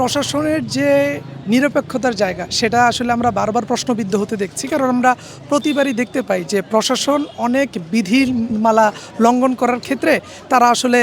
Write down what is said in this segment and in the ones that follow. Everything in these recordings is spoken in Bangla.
প্রশাসনের যে নিরপেক্ষতার জায়গা, সেটা আসলে আমরা বারবার প্রশ্নবিদ্ধ হতে দেখছি। কারণ আমরা প্রতিবারই দেখতে পাই যে প্রশাসন অনেক বিধিমালা লঙ্ঘন করার ক্ষেত্রে তারা আসলে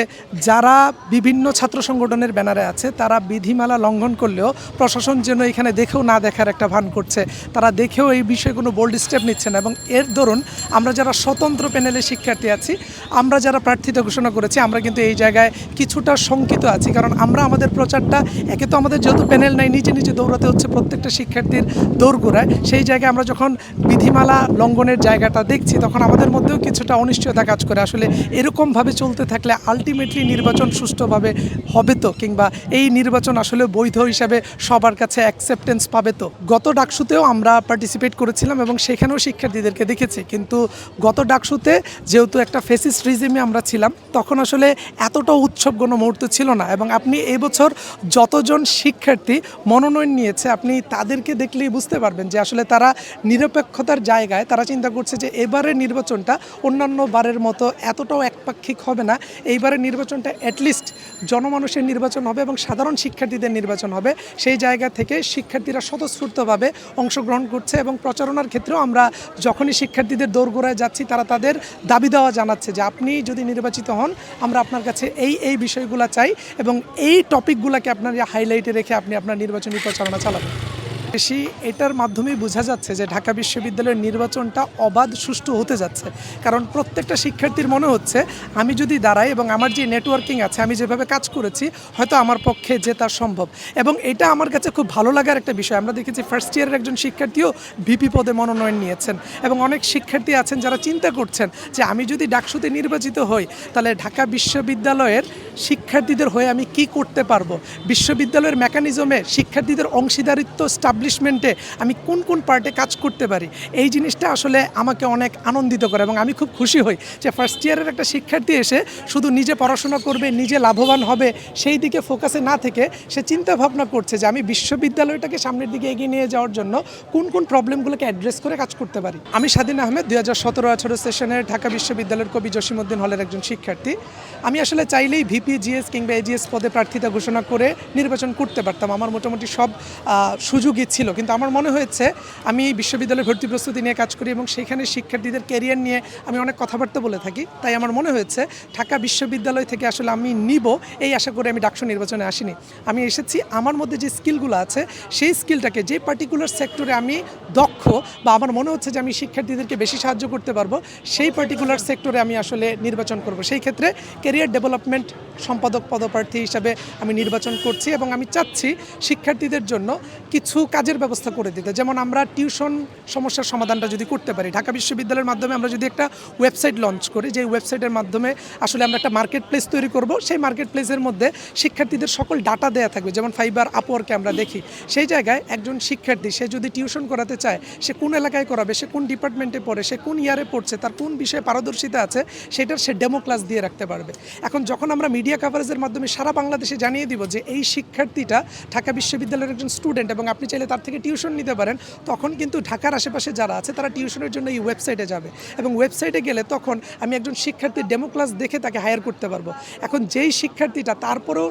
যারা বিভিন্ন ছাত্র সংগঠনের ব্যানারে আছে, তারা বিধিমালা লঙ্ঘন করলেও প্রশাসন যেন এখানে দেখেও না দেখার একটা ভান করছে। তারা দেখেও এই বিষয়ে কোনো বোল্ড স্টেপ নিচ্ছে না এবং এর দরুন আমরা যারা স্বতন্ত্র প্যানেলের শিক্ষার্থী আছি, আমরা যারা প্রার্থিতা ঘোষণা করেছি, আমরা কিন্তু এই জায়গায় কিছুটা শঙ্কিত আছি। কারণ আমরা আমাদের প্রচারটা, একে তো আমাদের যেহেতু প্যানেল নাই নিচে নিচে দৌড়াতে হচ্ছে প্রত্যেকটা শিক্ষার্থীর দৌড়গোড়ায় সেই জায়গায় আমরা যখন বিধিমালা লঙ্ঘনের জায়গাটা দেখছি, তখন আমাদের মধ্যেও কিছুটা অনিশ্চয়তা কাজ করে। আসলে এরকমভাবে চলতে থাকলে আলটিমেটলি নির্বাচন সুষ্ঠুভাবে হবে তো? কিংবা এই নির্বাচন আসলে বৈধ হিসাবে সবার কাছে অ্যাকসেপ্টেন্স পাবে তো? গত ডাকসুতেও আমরা পার্টিসিপেট করেছিলাম এবং সেখানেও শিক্ষার্থীদেরকে দেখেছি। কিন্তু গত ডাকসুতে যেহেতু একটা ফেসিস রিজিমে আমরা ছিলাম, তখন আসলে এতটা উৎসব কোনো মুহূর্ত ছিল না। এবং আপনি এবছর যতজন শিক্ষার্থী মনোনয়ন নিয়েছে, আপনি তাদেরকে দেখলেই বুঝতে পারবেন যে আসলে তারা নিরপেক্ষতার জায়গায়, তারা চিন্তা করছে যে এবারের নির্বাচনটা অন্যান্য বারের মতো এতটাও একপাক্ষিক হবে না। এইবারের নির্বাচনটা অ্যাটলিস্ট জনমানুষের নির্বাচন হবে এবং সাধারণ শিক্ষার্থীদের নির্বাচন হবে। সেই জায়গা থেকে শিক্ষার্থীরা স্বতঃস্ফূর্তভাবে অংশগ্রহণ করছে এবং প্রচারণার ক্ষেত্রেও আমরা যখনই শিক্ষার্থীদের দৌড়গোড়ায় যাচ্ছি, তারা তাদের দাবি দেওয়া জানাচ্ছে যে আপনি যদি নির্বাচিত হন, আমরা আপনার কাছে এই এই বিষয়গুলো চাই এবং এই টপিকগুলোকে আপনার হাইলাইটে রেখে আপনি আপনার নির্বাচনী প্রচারণা চালাবেন বেশি এটার মাধ্যমেই বোঝা যাচ্ছে যে ঢাকা বিশ্ববিদ্যালয়ের নির্বাচনটা অবাধ, সুষ্ঠু হতে যাচ্ছে। কারণ প্রত্যেকটা শিক্ষার্থীর মনে হচ্ছে, আমি যদি দাঁড়াই এবং আমার যে নেটওয়ার্কিং আছে, আমি যেভাবে কাজ করেছি, হয়তো আমার পক্ষে জেতা সম্ভব। এবং এটা আমার কাছে খুব ভালো লাগার একটা বিষয়। আমরা দেখেছি ফার্স্ট ইয়ারের একজন শিক্ষার্থীও ভিপি পদে মনোনয়ন নিয়েছেন। এবং অনেক শিক্ষার্থী আছেন যারা চিন্তা করছেন যে আমি যদি ডাকসুতে নির্বাচিত হই, তাহলে ঢাকা বিশ্ববিদ্যালয়ের শিক্ষার্থীদের হয়ে আমি কি করতে পারব? বিশ্ববিদ্যালয়ের মেকানিজমে শিক্ষার্থীদের অংশীদারিত্ব স্টাবলিশমেন্টে আমি কোন কোন পার্টে কাজ করতে পারি, এই জিনিসটা আসলে আমাকে অনেক আনন্দিত করে এবং আমি খুব খুশি হই যে ফার্স্ট ইয়ারের একটা শিক্ষার্থী এসে শুধু নিজে পড়াশোনা করবে, নিজে লাভবান হবে, সেই দিকে ফোকাসে না থেকে সে চিন্তা ভাবনা করছে যে আমি বিশ্ববিদ্যালয়টাকে সামনের দিকে এগিয়ে নিয়ে যাওয়ার জন্য কোন কোন প্রবলেমগুলোকে অ্যাড্রেস করে কাজ করতে পারি। আমি স্বাধীন আহমেদ, দুই হাজার সতেরো আঠারো সেশনের ঢাকা বিশ্ববিদ্যালয়ের কবি জসিমউদ্দিন হলের একজন শিক্ষার্থী। আমি আসলে চাইলেই ভিপি জিএস কিংবা এজিএস পদে প্রার্থিতা ঘোষণা করে নির্বাচন করতে পারতাম। আমার মোটামুটি সব সুযোগই ছিল, কিন্তু আমার মনে হয়েছে আমি বিশ্ববিদ্যালয়ে ভর্তি প্রস্তুতি নিয়ে কাজ করি এবং সেখানে শিক্ষার্থীদের ক্যারিয়ার নিয়ে আমি অনেক কথাবার্তা বলে থাকি। তাই আমার মনে হয়েছে ঢাকা বিশ্ববিদ্যালয় থেকে আসলে আমি নিব, এই আশা করে আমি ডাকসু নির্বাচনে আসিনি। আমি এসেছি, আমার মধ্যে যে স্কিলগুলো আছে, সেই স্কিলটাকে যে পার্টিকুলার সেক্টরে আমি দক্ষ বা আমার মনে হচ্ছে যে আমি শিক্ষার্থীদেরকে বেশি সাহায্য করতে পারব, সেই পার্টিকুলার সেক্টরে আমি আসলে নির্বাচন করব। সেই ক্ষেত্রে ক্যারিয়ার ডেভেলপমেন্ট সম্পাদক পদপ্রার্থী হিসাবে আমি নির্বাচন করছি এবং আমি চাচ্ছি শিক্ষার্থীদের জন্য কিছু কাজের ব্যবস্থা করে দিতে। যেমন আমরা টিউশন সমস্যার সমাধানটা যদি করতে পারি, ঢাকা বিশ্ববিদ্যালয়ের মাধ্যমে আমরা যদি একটা ওয়েবসাইট লঞ্চ করি যে ওয়েবসাইটের মাধ্যমে আসলে আমরা একটা মার্কেট প্লেস তৈরি করব, সেই মার্কেট প্লেসের মধ্যে শিক্ষার্থীদের সকল ডাটা দেওয়া থাকবে। যেমন ফাইবার আপওয়ার্কে আমরা দেখি, সেই জায়গায় একজন শিক্ষার্থী, সে যদি টিউশন করাতে চায়, সে কোন এলাকায় করাবে, সে কোন ডিপার্টমেন্টে পড়ে, সে কোন ইয়ারে পড়ছে, তার কোন বিষয়ে পারদর্শিতা আছে, সেটার সে ডেমো ক্লাস দিয়ে রাখতে পারবে। এখন যখন আমরা মিডিয়া কাভারেজের মাধ্যমে সারা বাংলাদেশে জানিয়ে দিব যে এই শিক্ষার্থীটা ঢাকা বিশ্ববিদ্যালয়ের একজন স্টুডেন্ট এবং আপনি চাইলে তার থেকে টিউশন নিতে পারেন। তখন কিন্তু ঢাকার আশেপাশে যারা আছে, তারা টিউশনের জন্য এই ওয়েবসাইটে যাবে এবং ওয়েবসাইটে গেলে তখন আমি একজন শিক্ষার্থীর ডেমো ক্লাস দেখে তাকে হায়ার করতে পারব। এখন যেই শিক্ষার্থীটা তারপরেও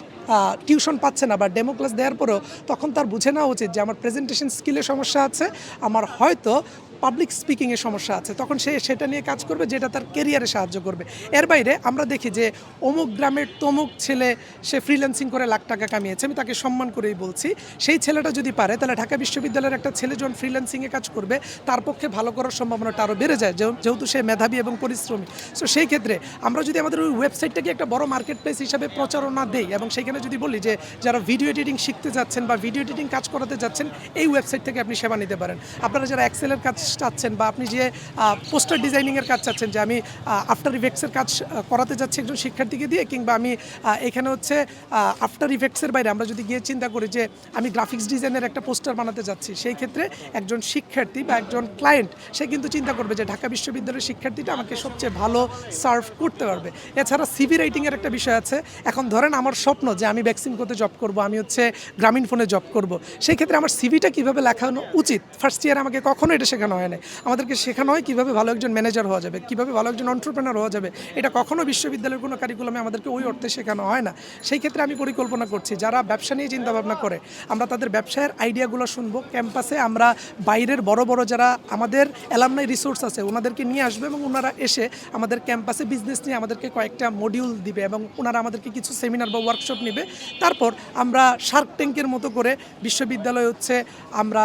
টিউশন পাচ্ছে না বা ডেমো ক্লাস দেওয়ার পরেও তখন তার বুঝে নেওয়া উচিত যে আমার প্রেজেন্টেশন স্কিলে সমস্যা আছে, আমার হয়তো পাবলিক স্পিকিংয়ের সমস্যা আছে, তখন সে সেটা নিয়ে কাজ করবে যেটা তার কেরিয়ারে সাহায্য করবে। এর বাইরে আমরা দেখি যে অমুক গ্রামের তমুক ছেলে, সে ফ্রিল্যান্সিং করে লাখ টাকা কামিয়েছে, আমি তাকে সম্মান করেই বলছি, সেই ছেলেটা যদি পারে, তাহলে ঢাকা বিশ্ববিদ্যালয়ের একটা ছেলে যখন ফ্রিল্যান্সিংয়ে কাজ করবে, তার পক্ষে ভালো করার সম্ভাবনাটা আরও বেড়ে যায়, যেহ- যেহেতু সে মেধাবী এবং পরিশ্রমী। সো সেই ক্ষেত্রে আমরা যদি আমাদের ওই ওয়েবসাইটটাকে একটা বড় মার্কেট প্লেস হিসাবে প্রচারণা দেই এবং সেখানে যদি বলি যে যারা ভিডিও এডিটিং শিখতে যাচ্ছেন বা ভিডিও এডিটিং কাজ করাতে যাচ্ছেন, এই ওয়েবসাইট থেকে আপনি সেবা নিতে পারেন। আপনারা যারা এক্সেলের কাজ চাচ্ছেন বা আপনি যে পোস্টার ডিজাইনিংয়ের কাজ চাচ্ছেন, যে আমি আফটার ইফেক্টসের কাজ করাতে যাচ্ছি একজন শিক্ষার্থীকে দিয়ে, কিংবা আমি এখানে হচ্ছে আফটার ইফেক্টসের বাইরে আমরা যদি গিয়ে চিন্তা করি যে, আমি গ্রাফিক্স ডিজাইনের একটা পোস্টার বানাতে যাচ্ছি, সেই ক্ষেত্রে একজন শিক্ষার্থী বা একজন ক্লায়েন্ট সে কিন্তু চিন্তা করবে যে, ঢাকা বিশ্ববিদ্যালয়ের শিক্ষার্থীটা আমাকে সবচেয়ে ভালো সার্ভ করতে পারবে। এছাড়া সিভি রাইটিংয়ের একটা বিষয় আছে, এখন ধরেন আমার স্বপ্ন যে, আমি ভ্যাকসিন করতে জব করব, আমি হচ্ছে গ্রামীণ ফোনে জব করব, সেই ক্ষেত্রে আমার সিভিটা কীভাবে লেখানো উচিত? ফার্স্ট ইয়ার আমাকে কখনো এটা শেখানো হয় না আমাদেরকে শেখানো হয় কীভাবে ভালো একজন ম্যানেজার হওয়া যাবে, কীভাবে ভালো একজন অন্টারপ্রেনার হওয়া যাবে। এটা কখনো বিশ্ববিদ্যালয়ের কোনো কারিকুলামে আমাদেরকে ওই অর্থে শেখানো হয় না। সেই ক্ষেত্রে আমি পরিকল্পনা করছি, যারা ব্যবসা নিয়ে চিন্তাভাবনা করে, আমরা তাদের ব্যবসায়ের আইডিয়াগুলো শুনব। ক্যাম্পাসে আমরা বাইরের বড় বড় যারা আমাদের অ্যালামনাই রিসোর্স আছে, ওনাদেরকে নিয়ে আসবে এবং ওনারা এসে আমাদের ক্যাম্পাসে বিজনেস নিয়ে আমাদেরকে কয়েকটা মডিউল দিবে এবং ওনারা আমাদেরকে কিছু সেমিনার বা ওয়ার্কশপ নেবে। তারপর আমরা শার্ক ট্যাঙ্কের মতো করে বিশ্ববিদ্যালয় হচ্ছে আমরা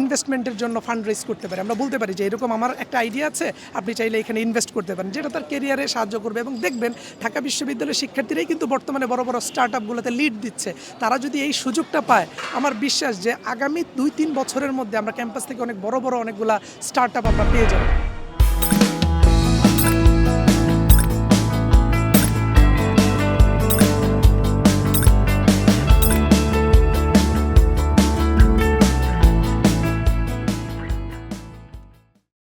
ইনভেস্টমেন্টের জন্য ফান্ড রেজ করতে পারি। আমরা বলতে পারি যে এরকম আমার একটা আইডিয়া আছে, আপনি চাইলে এখানে ইনভেস্ট করতে পারেন, যেটা তার কেরিয়ারে সাহায্য করবে এবং দেখবেন ঢাকা বিশ্ববিদ্যালয়ের শিক্ষার্থীরাই কিন্তু বর্তমানে বড় বড় স্টার্ট আপগুলোতে লিড দিচ্ছে। তারা যদি এই সুযোগটা পায়, আমার বিশ্বাস যে আগামী দুই তিন বছরের মধ্যে আমরা ক্যাম্পাস থেকে অনেক বড় বড় অনেকগুলা স্টার্ট আপ আমরা পেয়ে যাব।